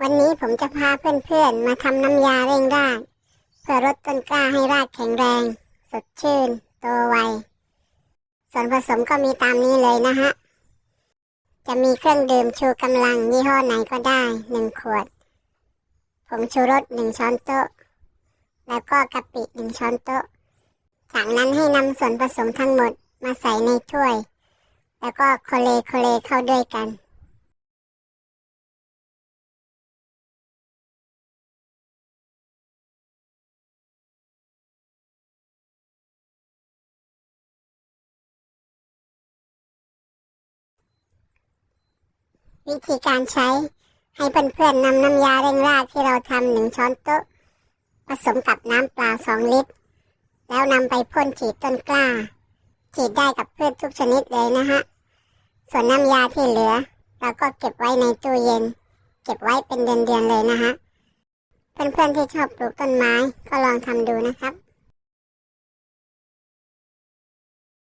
วันนี้ผมจะพาเพื่อนๆ มาทำน้ำยาเร่งรากเพื่อลดต้นกล้าให้รากแข็งแรง สดชื่น โตไว ส่วนผสมก็มีตามนี้เลยนะฮะ จะมีเครื่องดื่มชูกำลังยี่ห้อไหนก็ได้หนึ่งขวดผงชูรสหนึ่งช้อนโต๊ะ แล้วก็กะปิหนึ่งช้อนโต๊ะ จากนั้นให้นำส่วนผสมทั้งหมดมาใส่ในถ้วย แล้วก็โคเลโคเลเข้าด้วยกัน วิธีการใช้ให้เพื่อนๆนำน้ำยาเร่งรากที่เราทำหนึ่งช้อนโต๊ะ ผสมกับน้ำเปล่าสองลิตร แล้วนำไปพ่นฉีดต้นกล้า ฉีดได้กับพืชทุกชนิดเลยนะฮะ ส่วนน้ำยาที่เหลือ เราก็เก็บไว้ในตู้เย็น เก็บไว้เป็นเดือนๆเลยนะฮะ เพื่อนๆที่ชอบปลูกต้นไม้ก็ลองทำดูนะครับ